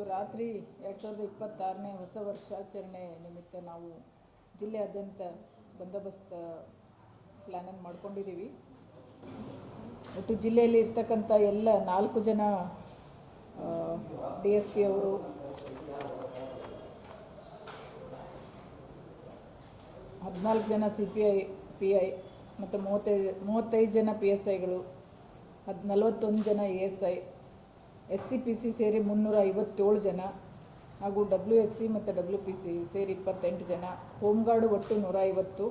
ಇವತ್ತು ರಾತ್ರಿ ಎರಡು ಸಾವಿರದ ಇಪ್ಪತ್ತಾರನೇ ಹೊಸ ವರ್ಷಾಚರಣೆ ನಿಮಿತ್ತ ನಾವು ಜಿಲ್ಲೆಯಾದ್ಯಂತ ಬಂದೋಬಸ್ತ್ ಪ್ಲ್ಯಾನನ್ನು ಮಾಡ್ಕೊಂಡಿದ್ದೀವಿ. ಒಟ್ಟು ಜಿಲ್ಲೆಯಲ್ಲಿ ಇರ್ತಕ್ಕಂಥ ಎಲ್ಲ ನಾಲ್ಕು ಜನ ಡಿ ಎಸ್ ಪಿ ಅವರು, ಹದಿನಾಲ್ಕು ಜನ C P I P I ಮತ್ತು ಮೂವತ್ತೈದು ಮೂವತ್ತೈದು ಜನ ಪಿ ಎಸ್ ಐಗಳು, ಹದ್, ನಲವತ್ತೊಂದು ಜನ A S I S C P C ಸೇರಿ ಮುನ್ನೂರ ಐವತ್ತೇಳು ಜನ ಹಾಗೂ ಡಬ್ಲ್ಯೂ ಎಸ್ ಸಿ ಮತ್ತು ಡಬ್ಲ್ಯೂ ಪಿ ಸಿ ಸೇರಿ ಇಪ್ಪತ್ತೆಂಟು ಜನ. ಹೋಮ್ ಗಾರ್ಡು ಒಟ್ಟು ನೂರ ಐವತ್ತು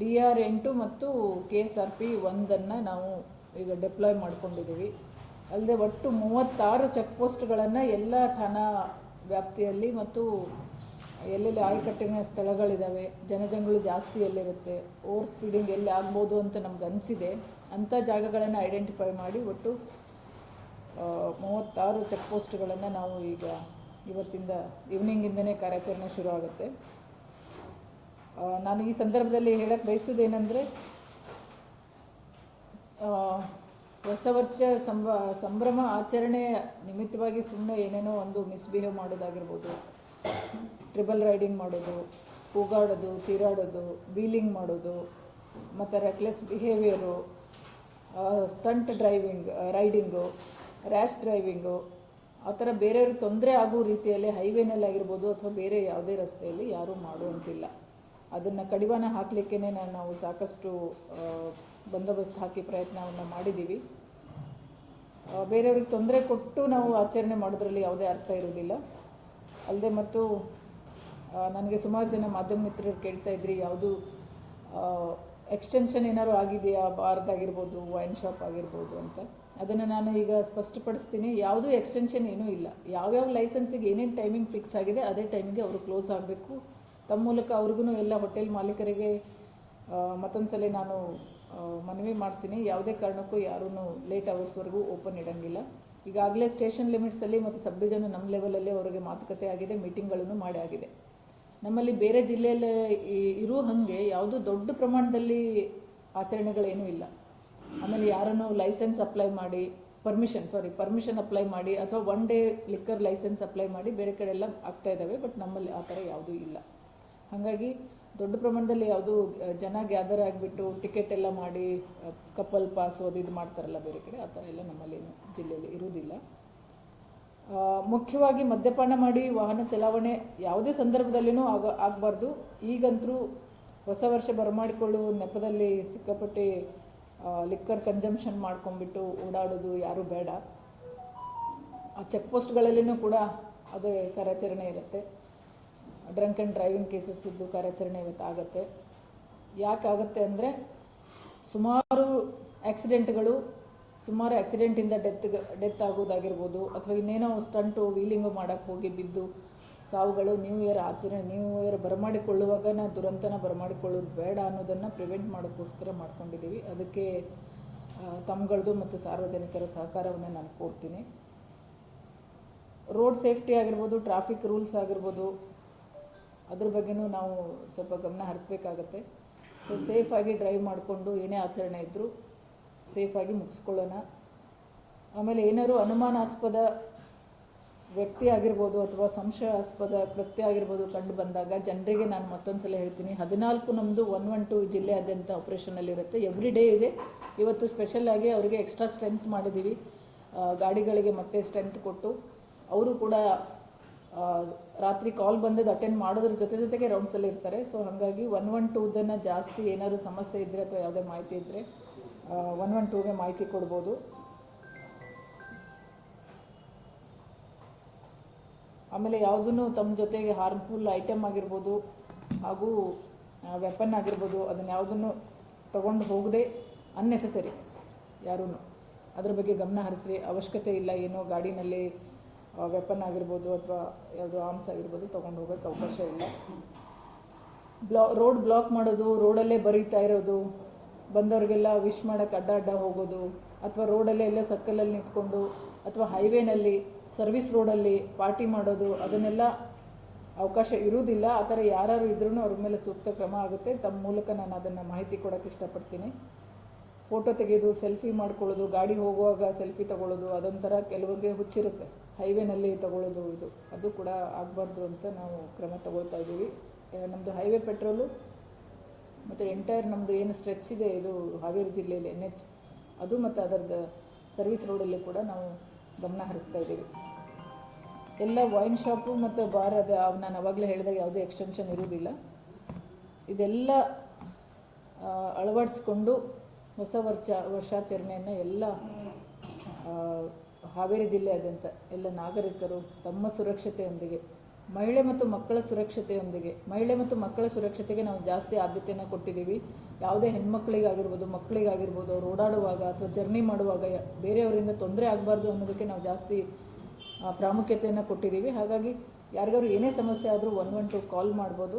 ಡಿ ಆರ್ ಎಂಟು ಮತ್ತು ಕೆ ಎಸ್ ಆರ್ ಪಿ ಒಂದನ್ನು ನಾವು ಈಗ ಡೆಪ್ಲಾಯ್ ಮಾಡ್ಕೊಂಡಿದ್ದೀವಿ. ಅಲ್ಲದೆ ಒಟ್ಟು ಮೂವತ್ತಾರು ಚೆಕ್ ಪೋಸ್ಟ್ಗಳನ್ನು ಎಲ್ಲ ಠಾಣಾ ವ್ಯಾಪ್ತಿಯಲ್ಲಿ ಮತ್ತು ಎಲ್ಲೆಲ್ಲಿ ಆಯಕಟ್ಟಿನ ಸ್ಥಳಗಳಿದ್ದಾವೆ, ಜನಜಂಗಳು ಜಾಸ್ತಿ ಎಲ್ಲಿರುತ್ತೆ, ಓವರ್ ಸ್ಪೀಡಿಂಗ್ ಎಲ್ಲಿ ಆಗ್ಬೋದು ಅಂತ ನಮ್ಗೆ ಅನಿಸಿದೆ. ಅಂಥ ಜಾಗಗಳನ್ನು ಐಡೆಂಟಿಫೈ ಮಾಡಿ ಒಟ್ಟು ಮೂವತ್ತಾರು ಚೆಕ್ ಪೋಸ್ಟ್ಗಳನ್ನು ನಾವು ಈಗ ಇವತ್ತಿಂದ ಈವ್ನಿಂಗಿಂದನೇ ಕಾರ್ಯಾಚರಣೆ ಶುರು ಆಗುತ್ತೆ. ನಾನು ಈ ಸಂದರ್ಭದಲ್ಲಿ ಹೇಳಕ್ಕೆ ಬಯಸೋದೇನೆಂದರೆ ಹೊಸ ವರ್ಷ ಸಂಭ ಸಂಭ್ರಮ ಆಚರಣೆ ನಿಮಿತ್ತವಾಗಿ ಸುಮ್ಮನೆ ಏನೇನೋ ಒಂದು ಮಿಸ್ಬಿಹೇವ್ ಮಾಡೋದಾಗಿರ್ಬೋದು. ಟ್ರಿಬಲ್ ರೈಡಿಂಗ್ ಮಾಡೋದು, ಕೂಗಾಡೋದು, ಚೀರಾಡೋದು ವೀಲಿಂಗ್ ಮಾಡೋದು, ಮತ್ತು reckless behaviour stunt driving riding rash driving ಆ ಥರ ಬೇರೆಯವ್ರಿಗೆ ತೊಂದರೆ ಆಗೋ ರೀತಿಯಲ್ಲಿ ಹೈವೇನಲ್ಲಿ ಆಗಿರ್ಬೋದು ಅಥವಾ ಬೇರೆ ಯಾವುದೇ ರಸ್ತೆಯಲ್ಲಿ ಯಾರೂ ಮಾಡುವಂತಿಲ್ಲ. ಅದನ್ನು ಕಡಿವಾಣ ಹಾಕಲಿಕ್ಕೇ ನಾವು ಸಾಕಷ್ಟು ಬಂದೋಬಸ್ತ್ ಹಾಕಿ ಪ್ರಯತ್ನವನ್ನು ಮಾಡಿದ್ದೀವಿ ಬೇರೆಯವ್ರಿಗೆ ತೊಂದರೆ ಕೊಟ್ಟು ನಾವು ಆಚರಣೆ ಮಾಡೋದ್ರಲ್ಲಿ ಯಾವುದೇ ಅರ್ಥ ಇರೋದಿಲ್ಲ ಅಲ್ಲದೆ ಮತ್ತು ನನಗೆ ಸುಮಾರು ಜನ ಮಾಧ್ಯಮ ಮಿತ್ರರು ಕೇಳ್ತಾ ಇದ್ರಿ, ಯಾವುದು ಎಕ್ಸ್ಟೆನ್ಷನ್ ಏನಾದ್ರು ಆಗಿದೆಯಾ? ಬಾರ್ದಾಗಿರ್ಬೋದು ವೈನ್ ಶಾಪ್ ಆಗಿರ್ಬೋದು ಅಂತ. ಅದನ್ನು ನಾನು ಈಗ ಸ್ಪಷ್ಟಪಡಿಸ್ತೀನಿ. ಯಾವುದೂ ಎಕ್ಸ್ಟೆನ್ಷನ್ ಏನೂ ಇಲ್ಲ. ಯಾವ್ಯಾವ ಲೈಸೆನ್ಸಿಗೆ ಏನೇನು ಟೈಮಿಂಗ್ ಫಿಕ್ಸ್ ಆಗಿದೆ, ಅದೇ ಟೈಮಿಗೆ ಅವರು ಕ್ಲೋಸ್ ಆಗಬೇಕು. ತಮ್ಮ ಮೂಲಕ ಅವ್ರಿಗೂ ಎಲ್ಲ ಹೋಟೆಲ್ ಮಾಲೀಕರಿಗೆ ಮತ್ತೊಂದು ಸಲ ನಾನು ಮನವಿ ಮಾಡ್ತೀನಿ. ಯಾವುದೇ ಕಾರಣಕ್ಕೂ ಯಾರೂ ಲೇಟ್ ಅವರ್ಸ್ವರೆಗೂ ಓಪನ್ ಇಡೋಂಗಿಲ್ಲ. ಈಗಾಗಲೇ ಸ್ಟೇಷನ್ ಲಿಮಿಟ್ಸಲ್ಲಿ ಮತ್ತು ಸಬ್ ಡಿವಿಷನ್ ನಮ್ಮ ಲೆವೆಲಲ್ಲಿ ಅವರಿಗೆ ಮಾತುಕತೆ ಆಗಿದೆ ಮೀಟಿಂಗ್ಗಳನ್ನು ಮಾಡಿ ಆಗಿದೆ. ನಮ್ಮಲ್ಲಿ ಬೇರೆ ಜಿಲ್ಲೆಯಲ್ಲಿ ಇರೋ ಹಾಗೆ ಯಾವುದೂ ದೊಡ್ಡ ಪ್ರಮಾಣದಲ್ಲಿ ಆಚರಣೆಗಳೇನೂ ಇಲ್ಲ. ಆಮೇಲೆ ಯಾರನ್ನು ಲೈಸೆನ್ಸ್ ಅಪ್ಲೈ ಮಾಡಿ ಪರ್ಮಿಷನ್ ಸಾರಿ ಪರ್ಮಿಷನ್ ಅಪ್ಲೈ ಮಾಡಿ ಅಥವಾ one day liquor licence apply ಮಾಡಿ ಬೇರೆ ಕಡೆ ಎಲ್ಲ ಆಗ್ತಾ ಇದ್ದಾವೆ ಬಟ್ ನಮ್ಮಲ್ಲಿ ಆ ಥರ ಯಾವುದೂ ಇಲ್ಲ. ಹಾಗಾಗಿ ದೊಡ್ಡ ಪ್ರಮಾಣದಲ್ಲಿ ಯಾವುದು ಜನ ಗ್ಯಾದರ್ ಆಗಿಬಿಟ್ಟು ಟಿಕೆಟ್ ಎಲ್ಲ ಮಾಡಿ ಕಪಲ್ ಪಾಸ್ ಅದು ಇದು ಮಾಡ್ತಾರಲ್ಲ ಬೇರೆ ಕಡೆ, ಆ ಥರ ಎಲ್ಲ ನಮ್ಮಲ್ಲಿ ಜಿಲ್ಲೆಯಲ್ಲಿ ಇರುವುದಿಲ್ಲ. ಮುಖ್ಯವಾಗಿ ಮದ್ಯಪಾನ ಮಾಡಿ ವಾಹನ ಚಲಾವಣೆ ಯಾವುದೇ ಸಂದರ್ಭದಲ್ಲಿನೂ ಆಗ, ಆಗಬಾರ್ದು. ಈಗಂತರೂ ಹೊಸ ವರ್ಷ ಬರಮಾಡಿಕೊಳ್ಳುವ ನೆಪದಲ್ಲಿ ಸಿಕ್ಕಾಪಟ್ಟೆ ಲಿಕ್ಕರ್ ಕನ್ಸಂಪ್ಷನ್ ಮಾಡ್ಕೊಂಡ್ಬಿಟ್ಟು ಓಡಾಡೋದು ಯಾರೂ ಬೇಡ. ಆ ಚೆಕ್ ಪೋಸ್ಟ್ಗಳಲ್ಲಿನೂ ಕೂಡ ಅದೇ ಕಾರ್ಯಾಚರಣೆ ಇರುತ್ತೆ. ಡ್ರಂಕ್ ಆ್ಯಂಡ್ ಡ್ರೈವಿಂಗ್ ಕೇಸಸ್ ಇದ್ದು ಕಾರ್ಯಾಚರಣೆ ಇವತ್ತು ಆಗುತ್ತೆ. ಯಾಕೆ ಆಗುತ್ತೆ ಅಂದರೆ ಸುಮಾರು ಆಕ್ಸಿಡೆಂಟ್ಗಳು ಸುಮಾರು ಆಕ್ಸಿಡೆಂಟಿಂದ ಡೆತ್ ಡೆತ್ ಆಗೋದಾಗಿರ್ಬೋದು ಅಥವಾ ಇನ್ನೇನೋ ಸ್ಟಂಟು ವೀಲಿಂಗು ಮಾಡೋಕ್ಕೆ ಹೋಗಿ ಬಿದ್ದು ಸಾವುಗಳು ನ್ಯೂ ಇಯರ್ ಆಚರಣೆ ನ್ಯೂ ಇಯರ್ ಬರಮಾಡಿಕೊಳ್ಳುವಾಗ ನಾ ದುರಂತನ ಬರಮಾಡಿಕೊಳ್ಳೋದು ಬೇಡ ಅನ್ನೋದನ್ನು ಪ್ರಿವೆಂಟ್ ಮಾಡೋಕ್ಕೋಸ್ಕರ ಮಾಡ್ಕೊಂಡಿದ್ದೀವಿ. ಅದಕ್ಕೆ ತಮ್ಮಗಳದು ಮತ್ತು ಸಾರ್ವಜನಿಕರ ಸಹಕಾರವನ್ನು ನಾನು ಕೋರ್ತೀನಿ. ರೋಡ್ ಸೇಫ್ಟಿ ಆಗಿರ್ಬೋದು ಟ್ರಾಫಿಕ್ ರೂಲ್ಸ್ ಆಗಿರ್ಬೋದು, ಅದ್ರ ಬಗ್ಗೆನೂ ನಾವು ಸ್ವಲ್ಪ ಗಮನ ಹರಿಸ್ಬೇಕಾಗತ್ತೆ. ಸೊ ಸೇಫಾಗಿ ಡ್ರೈವ್ ಮಾಡಿಕೊಂಡು ಏನೇ ಆಚರಣೆ ಇದ್ದರೂ ಸೇಫಾಗಿ ಮುಗಿಸ್ಕೊಳ್ಳೋಣ. ಆಮೇಲೆ ಏನಾದ್ರು ಅನುಮಾನಾಸ್ಪದ ವ್ಯಕ್ತಿ ಆಗಿರ್ಬೋದು ಅಥವಾ ಸಂಶಯಾಸ್ಪದ ಕೃತ್ಯ ಆಗಿರ್ಬೋದು ಕಂಡು ಬಂದಾಗ ಜನರಿಗೆ ನಾನು ಮತ್ತೊಂದು ಸಲ ಹೇಳ್ತೀನಿ, ಹದಿನಾಲ್ಕು ನಮ್ಮದು ಒನ್ ಒನ್ ಟು ಜಿಲ್ಲೆಯಾದ್ಯಂತ ಆಪ್ರೇಷನಲ್ಲಿರುತ್ತೆ ಎವ್ರಿ ಡೇ ಇದೆ. ಇವತ್ತು ಸ್ಪೆಷಲ್ ಆಗಿ ಅವರಿಗೆ ಎಕ್ಸ್ಟ್ರಾ ಸ್ಟ್ರೆಂತ್ ಮಾಡಿದ್ದೀವಿ ಗಾಡಿಗಳಿಗೆ ಮತ್ತೆ ಸ್ಟ್ರೆಂತ್ ಕೊಟ್ಟು. ಅವರು ಕೂಡ ರಾತ್ರಿ ಕಾಲ್ ಬಂದದ್ದು ಅಟೆಂಡ್ ಮಾಡೋದ್ರ ಜೊತೆ ಜೊತೆಗೆ ರೌಂಡ್ಸಲ್ಲಿ ಇರ್ತಾರೆ. ಸೊ ಹಾಗಾಗಿ ಒನ್ ಒನ್ ಟೂದನ್ನು ಜಾಸ್ತಿ ಏನಾದರೂ ಸಮಸ್ಯೆ ಇದ್ದರೆ ಅಥವಾ ಯಾವುದೇ ಮಾಹಿತಿ ಇದ್ದರೆ ಒನ್ ಒನ್ ಟೂಗೆ ಮಾಹಿತಿ ಕೊಡ್ಬೋದು. ಆಮೇಲೆ ಯಾವುದೂ ತಮ್ಮ ಜೊತೆಗೆ ಹಾರ್ಮ್ಫುಲ್ ಐಟಮ್ ಆಗಿರ್ಬೋದು ಹಾಗೂ ವೆಪನ್ ಆಗಿರ್ಬೋದು, ಅದನ್ನು ಯಾವುದನ್ನು ತಗೊಂಡು ಹೋಗದೆ ಅನ್ನೆಸೆಸರಿ ಯಾರೂ ಅದ್ರ ಬಗ್ಗೆ ಗಮನ ಹರಿಸ್ರಿ. ಅವಶ್ಯಕತೆ ಇಲ್ಲ ಏನೋ ಗಾಡಿನಲ್ಲಿ ವೆಪನ್ ಆಗಿರ್ಬೋದು ಅಥವಾ ಯಾವುದು ಆರ್ಮ್ಸ್ ಆಗಿರ್ಬೋದು ತೊಗೊಂಡು ಹೋಗೋಕ್ಕೆ ಅವಕಾಶ ಇಲ್ಲ. ಬ್ಲಾ ರೋಡ್ ಬ್ಲಾಕ್ ಮಾಡೋದು ರೋಡಲ್ಲೇ ಬರೀತಾ ಇರೋದು, ಬಂದವರಿಗೆಲ್ಲ ವಿಶ್ ಮಾಡೋಕ್ಕೆ ಅಡ್ಡ ಅಡ್ಡ ಹೋಗೋದು, ಅಥವಾ ರೋಡಲ್ಲೇ ಎಲ್ಲ ಸರ್ಕಲಲ್ಲಿ ನಿಂತ್ಕೊಂಡು, ಅಥವಾ ಹೈವೇನಲ್ಲಿ ಸರ್ವಿಸ್ ರೋಡಲ್ಲಿ ಪಾರ್ಟಿ ಮಾಡೋದು, ಅದನ್ನೆಲ್ಲ ಅವಕಾಶ ಇರುವುದಿಲ್ಲ. ಆ ಥರ ಯಾರು ಇದ್ರೂ ಅವ್ರ ಮೇಲೆ ಸೂಕ್ತ ಕ್ರಮ ಆಗುತ್ತೆ. ತಮ್ಮ ಮೂಲಕ ನಾನು ಅದನ್ನು ಮಾಹಿತಿ ಕೊಡೋಕ್ಕೆ ಇಷ್ಟಪಡ್ತೀನಿ. ಫೋಟೋ ತೆಗೆಯೋದು ಸೆಲ್ಫಿ ಮಾಡ್ಕೊಳ್ಳೋದು, ಗಾಡಿ ಹೋಗುವಾಗ ಸೆಲ್ಫಿ ತಗೊಳ್ಳೋದು, ಅದೊಂಥರ ಕೆಲವರಿಗೆ ಹುಚ್ಚಿರುತ್ತೆ. ಹೈವೇನಲ್ಲಿ ತಗೊಳ್ಳೋದು ಇದು. ಅದು ಕೂಡ ಆಗಬಾರ್ದು ಅಂತ ನಾವು ಕ್ರಮ ತಗೊಳ್ತಾ ಇದ್ದೀವಿ. ನಮ್ಮದು ಹೈವೇ ಪೆಟ್ರೋಲು, ಮತ್ತು ಎಂಟೈರ್ ನಮ್ಮದು ಏನು ಸ್ಟ್ರೆಚ್ ಇದೆ, ಇದು ಹಾವೇರಿ ಜಿಲ್ಲೆಯಲ್ಲಿ ಎನ್ ಎಚ್. ಅದು ಮತ್ತು ಅದರದ್ದು ಸರ್ವಿಸ್ ರೋಡಲ್ಲಿ ಕೂಡ ನಾವು ಗಮನ ಹರಿಸ್ತಾ ಇದ್ದೀವಿ. ಎಲ್ಲ ವೈನ್ ಶಾಪು ಮತ್ತು ಬಾರ್ ಅದು ನಾನು ಅವಾಗಲೇ ಹೇಳಿದಾಗ ಯಾವುದೇ ಎಕ್ಸ್ಟೆನ್ಷನ್ ಇರುವುದಿಲ್ಲ. ಇದೆಲ್ಲ ಅಳವಡಿಸ್ಕೊಂಡು ಹೊಸ ವರ್ಷ, ವರ್ಷಾಚರಣೆಯನ್ನು ಎಲ್ಲ ಹಾವೇರಿ ಜಿಲ್ಲೆಯಾದ್ಯಂತ ಎಲ್ಲ ನಾಗರಿಕರು ತಮ್ಮ ಸುರಕ್ಷತೆಯೊಂದಿಗೆ, ಮಹಿಳೆ ಮತ್ತು ಮಕ್ಕಳ ಸುರಕ್ಷತೆಯೊಂದಿಗೆ, ಮಹಿಳೆ ಮತ್ತು ಮಕ್ಕಳ ಸುರಕ್ಷತೆಗೆ ನಾವು ಜಾಸ್ತಿ ಆದ್ಯತೆಯನ್ನು ಕೊಟ್ಟಿದ್ದೀವಿ. ಯಾವುದೇ ಹೆಣ್ಮಕ್ಳಿಗಾಗಿರ್ಬೋದು, ಮಕ್ಕಳಿಗಾಗಿರ್ಬೋದು, ಅವ್ರು ಓಡಾಡುವಾಗ ಅಥವಾ ಜರ್ನಿ ಮಾಡುವಾಗ ಬೇರೆಯವರಿಂದ ತೊಂದರೆ ಆಗಬಾರ್ದು ಅನ್ನೋದಕ್ಕೆ ನಾವು ಜಾಸ್ತಿ ಪ್ರಾಮುಖ್ಯತೆಯನ್ನು ಕೊಟ್ಟಿದ್ದೀವಿ. ಹಾಗಾಗಿ ಯಾರಿಗಾದ್ರು ಏನೇ ಸಮಸ್ಯೆ ಆದರೂ ಒನ್ ಒನ್ ಟು ಕಾಲ್ ಮಾಡ್ಬೋದು.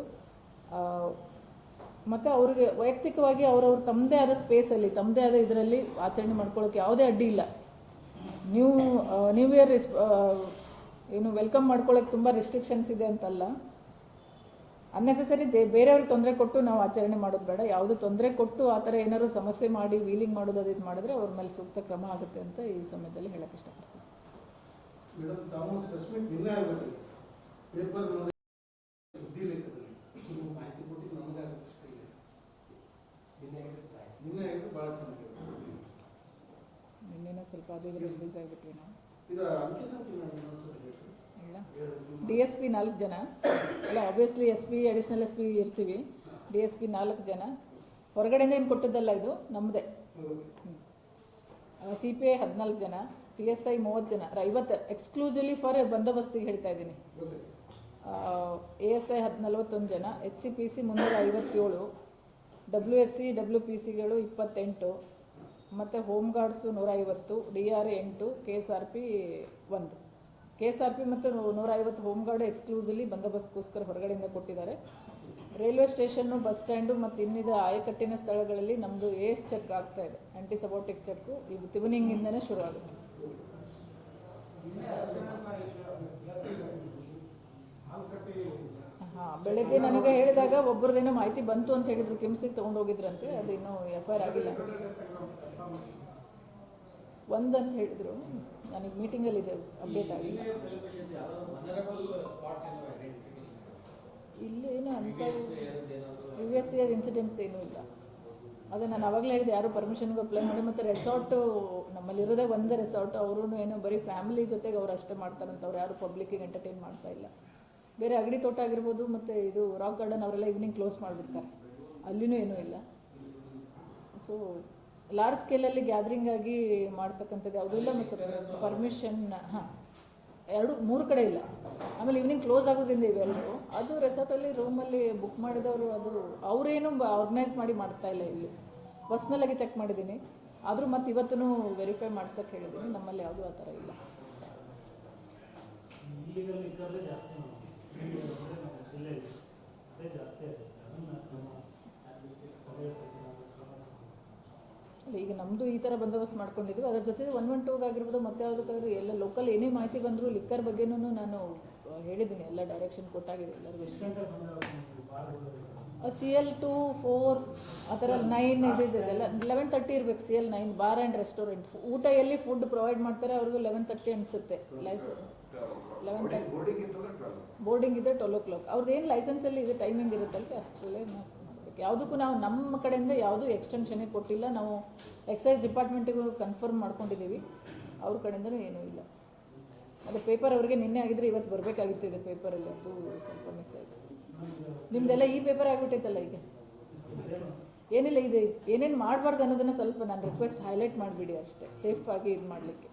ಮತ್ತು ಅವ್ರಿಗೆ ವೈಯಕ್ತಿಕವಾಗಿ ಅವರವ್ರ ತಮ್ಮದೇ ಆದ ಸ್ಪೇಸಲ್ಲಿ ತಮ್ಮದೇ ಆದ ಇದರಲ್ಲಿ ಆಚರಣೆ ಮಾಡ್ಕೊಳ್ಳೋಕೆ ಯಾವುದೇ ಅಡ್ಡಿ ಇಲ್ಲ. ನ್ಯೂ ನ್ಯೂ ಇಯರ್ ಏನು ವೆಲ್ಕಮ್ ಮಾಡ್ಕೊಳ್ಳೋಕೆ ತುಂಬ ರಿಸ್ಟ್ರಿಕ್ಷನ್ಸ್ ಇದೆ ಅಂತಲ್ಲ. ಅನ್ನೆಸೆಸರಿ ಜೆ ಬೇರೆಯವ್ರಿಗೆ ತೊಂದರೆ ಕೊಟ್ಟು ನಾವು ಆಚರಣೆ ಮಾಡೋದು ಬೇಡ. ಯಾವುದು ತೊಂದರೆ ಕೊಟ್ಟು ಆ ಥರ ಏನಾದರೂ ಸಮಸ್ಯೆ ಮಾಡಿ ವೀಲಿಂಗ್ ಮಾಡೋದು ಅದು ಇದು ಮಾಡಿದ್ರೆ ಅವ್ರ ಮೇಲೆ ಸೂಕ್ತ ಕ್ರಮ ಆಗುತ್ತೆ ಅಂತ ಈ ಸಮಯದಲ್ಲಿ ಹೇಳಕ್ಕೆ ಇಷ್ಟಪಡ್ತೀನಿ. ನಿನ್ನೆನ ಸ್ವಲ್ಪ ಅದು ಇದು ರಿಲೀಸ್ ಆಗಿಬಿಟ್ವಿ ನಾವು. ಡಿ ಎಸ್ ಪಿ ನಾಲ್ಕು ಜನ. ಇಲ್ಲ obviously S P additional S P ಇರ್ತೀವಿ. ಡಿ ಎಸ್ ಪಿ ನಾಲ್ಕು ಜನ. ಹೊರಗಡೆಯಿಂದ ಏನು ಕೊಟ್ಟದ್ದಲ್ಲ ಇದು? ನಮ್ಮದೇ ಸಿ ಪಿ ಐ ಹದಿನಾಲ್ಕು ಜನ ಪಿ ಎಸ್ ಐ ಮೂವತ್ತು ಜನ. ಐವತ್ತು ಎಕ್ಸ್ಕ್ಲೂಸಿವ್ಲಿ ಫಾರ್ ಬಂದೋಬಸ್ತಿಗೆ ಹೇಳ್ತಾ ಇದ್ದೀನಿ. ಎ ಎಸ್ ಐ ಹದ್ ನಲವತ್ತೊಂದು ಜನ ಎಚ್ ಸಿ ಪಿ ಸಿ ಮುನ್ನೂರ ಐವತ್ತೇಳು W S C W P ಸಿಗಳು ಇಪ್ಪತ್ತೆಂಟು, ಮತ್ತು ಹೋಮ್ ಗಾರ್ಡ್ಸು ನೂರ ಐವತ್ತು ಡಿ ಆರ್ ಎಂಟು ಕೆ ಎಸ್ ಆರ್ ಪಿ ಒಂದು. ಕೆ ಎಸ್ ಆರ್ ಪಿ ಮತ್ತು ನೂರ ಐವತ್ತು ಹೋಮ್ ಗಾರ್ಡ್ ಎಕ್ಸ್ಕ್ಲೂಸಿವ್ಲಿ ಬಂದೋಬಸ್ತ್ಗೋಸ್ಕರ ಹೊರಗಡೆಯಿಂದ ಕೊಟ್ಟಿದ್ದಾರೆ. ರೈಲ್ವೆ ಸ್ಟೇಷನ್ನು ಬಸ್ ಸ್ಟ್ಯಾಂಡು ಮತ್ತು ಇನ್ನಿದ ಆಯಕಟ್ಟಿನ ಸ್ಥಳಗಳಲ್ಲಿ ನಮ್ಮದು ಎಸ್ ಚೆಕ್ ಆಗ್ತಾ ಇದೆ. ಆ್ಯಂಟಿಸಬೋಟಿಕ್ ಚೆಕ್ ಚೆಕ್ಕು ಇದು ತಿವನಿಂಗಿಂದನೇ ಶುರು ಆಗುತ್ತೆ ಹಾಂ, ಬೆಳಗ್ಗೆ ನನಗೆ ಹೇಳಿದಾಗ ಒಬ್ಬರದೇನೋ ಮಾಹಿತಿ ಬಂತು ಅಂತ ಹೇಳಿದ್ರು, ಕಿಮ್ಸಿಗೆ ತೊಗೊಂಡೋಗಿದ್ರಂತೆ, ಅದು ಇನ್ನೂ ಎಫ್ ಐ ಆರ್ ಆಗಿಲ್ಲ. ಒಂದು ಅಂತ ಹೇಳಿದ್ರು. ನನಗೆ ಮೀಟಿಂಗಲ್ಲಿದೆ ಅಪ್ಡೇಟ್ ಆಗಿಲ್ಲ ಇಲ್ಲಿ ಏನು ಅಂತ ಪ್ರಿವಿಯಸ್ ಇಯರ್ ಇನ್ಸಿಡೆಂಟ್ಸ್ ಏನೂ ಇಲ್ಲ. ಅದೇ ನಾನು ಅವಾಗಲೇ ಹೇಳಿದೆ ಯಾರು ಪರ್ಮಿಷನ್ಗೆ ಅಪ್ಲೈ ಮಾಡಿ ಮತ್ತು ರೆಸಾರ್ಟು ನಮ್ಮಲ್ಲಿರೋದೇ ಒಂದೇ ರೆಸಾರ್ಟ್ ಅವರು ಏನೋ ಬರೀ ಫ್ಯಾಮಿಲಿ ಜೊತೆಗೆ ಅವ್ರು ಅಷ್ಟೇ ಮಾಡ್ತಾರಂತ ಅವ್ರು ಯಾರು ಪಬ್ಲಿಕ್ಕಿಗೆ ಎಂಟರ್ಟೈನ್ ಮಾಡ್ತಾ ಇಲ್ಲ. ಬೇರೆ ಅಗಡಿ ತೋಟ ಆಗಿರ್ಬೋದು ಮತ್ತು ಇದು ರಾಕ್ ಗಾರ್ಡನ್ ಅವರೆಲ್ಲ ಈವ್ನಿಂಗ್ ಕ್ಲೋಸ್ ಮಾಡಿಬಿಡ್ತಾರೆ. ಅಲ್ಲಿನೂ ಏನೂ ಇಲ್ಲ. ಸೊ ಲಾರ್ಜ್ ಸ್ಕೇಲಲ್ಲಿ ಗ್ಯಾದ್ರಿಂಗ್ ಆಗಿ ಮಾಡ್ತಕ್ಕಂಥದ್ದು ಯಾವುದೂ ಇಲ್ಲ ಮತ್ತು ಪರ್ಮಿಷನ್ ಹಾಂ. ಎರಡು, ಮೂರು ಕಡೆ ಇಲ್ಲ. ಆಮೇಲೆ ಈವ್ನಿಂಗ್ ಕ್ಲೋಸ್ ಆಗೋದ್ರಿಂದ ಇವೆಲ್ಲರೂ ಅದು ರೆಸಾರ್ಟಲ್ಲಿ ರೂಮಲ್ಲಿ ಬುಕ್ ಮಾಡಿದವರು ಅದು ಅವರೇನು ಆರ್ಗನೈಸ್ ಮಾಡಿ ಮಾಡ್ತಾ ಇಲ್ಲ ಇಲ್ಲಿ. ಪರ್ಸ್ನಲಾಗಿ ಚೆಕ್ ಮಾಡಿದ್ದೀನಿ. ಆದರೂ ಮತ್ತೆ ಇವತ್ತೂ ವೆರಿಫೈ ಮಾಡ್ಸೋಕ್ಕೆ ಹೇಳಿದ್ದೀನಿ. ನಮ್ಮಲ್ಲಿ ಯಾವುದೂ ಆ ಥರ ಇಲ್ಲ. ಜಾಸ್ತಿ ನಾವು ನಮ್ಮ ಜಿಲ್ಲೆಯಲ್ಲಿ ಅದೇ ಜಾಸ್ತಿ ಆಗುತ್ತೆ ಅದನ್ನು ನಮ್ಮ ತಡೆಗಟ್ಟೋಕೆ ನಾವು ಶ್ರಮ ಅಲ್ಲ ಈಗ ನಮ್ಮದು ಈ ಥರ ಬಂದೋಬಸ್ತ್ ಮಾಡ್ಕೊಂಡಿದ್ವಿ. ಅದ್ರ ಜೊತೆ ಒನ್ ಒನ್ ಟೂಗೆ ಆಗಿರ್ಬೋದು ಮತ್ತೆ ಯಾವುದಕ್ಕಾದ್ರೂ ಎಲ್ಲ ಲೋಕಲ್ ಏನೇ ಮಾಹಿತಿ ಬಂದರೂ ಲಿಕ್ಕರ್ ಬಗ್ಗೆನೂ ನಾನು ಹೇಳಿದ್ದೀನಿ. ಎಲ್ಲ ಡೈರೆಕ್ಷನ್ ಕೊಟ್ಟಾಗಿದೆ ಎಲ್ಲರಿಗೂ. ಸಿ ಎಲ್ ಟು ಫೋರ್ ಆ ಥರ ನೈನ್ ಇದಿದ್ದೆಲ್ಲ ಲೆವೆನ್ ತರ್ಟಿ ಇರಬೇಕು C L nine bar and restaurant ಊಟ ಎಲ್ಲಿ ಫುಡ್ ಪ್ರೊವೈಡ್ ಮಾಡ್ತಾರೆ ಅವ್ರಿಗೂ ಲೆವೆನ್ ತರ್ಟಿ ಅನಿಸುತ್ತೆ. ಲೈಸೆನ್ಸ್ ಲೆವೆನ್ ತರ್ಟಿ ಬೋರ್ಡಿಂಗ್ ಇದ್ದರೆ ಟ್ವೆಲ್ ಓ ಕ್ಲಾಕ್ ಅವ್ರದ್ದು ಏನು ಲೈಸೆನ್ಸಲ್ಲಿ ಇದೆ ಟೈಮಿಂಗ್ ಇರುತ್ತಲ್ಲ ಅಷ್ಟರಲ್ಲೇ ನಾವು ಮಾಡಬೇಕು. ಯಾವುದಕ್ಕೂ ನಾವು ನಮ್ಮ ಕಡೆಯಿಂದ ಯಾವುದೂ ಎಕ್ಸ್ಟೆನ್ಷನ್ನೇ ಕೊಟ್ಟಿಲ್ಲ. ನಾವು ಎಕ್ಸೈಸ್ ಡಿಪಾರ್ಟ್ಮೆಂಟಿಗೂ ಕನ್ಫರ್ಮ್ ಮಾಡ್ಕೊಂಡಿದ್ದೀವಿ. ಅವ್ರ ಕಡೆಯಿಂದಲೂ ಏನೂ ಇಲ್ಲ. ಅದು ಪೇಪರ್ ಅವ್ರಿಗೆ ನಿನ್ನೆ ಆಗಿದ್ರೆ ಇವತ್ತು ಬರಬೇಕಾಗಿತ್ತು ಇದೆ ಪೇಪರಲ್ಲಿ ಅದು ಸ್ವಲ್ಪ ಮಿಸ್ ಆಯಿತು. ನಿಮ್ದೆಲ್ಲ ಈ ಪೇಪರ್ ಆಗಿಬಿಟ್ಟೈತಲ್ಲ ಈಗ? ಏನಿಲ್ಲ, ಇದೆ ಏನೇನು ಮಾಡಬಾರ್ದು ಅನ್ನೋದನ್ನು ಸ್ವಲ್ಪ ನಾನು ರಿಕ್ವೆಸ್ಟ್ ಹೈಲೈಟ್ ಮಾಡಿಬಿಡಿ ಅಷ್ಟೇ. ಸೇಫ್ ಆಗಿ ಇದು ಮಾಡಲಿಕ್ಕೆ.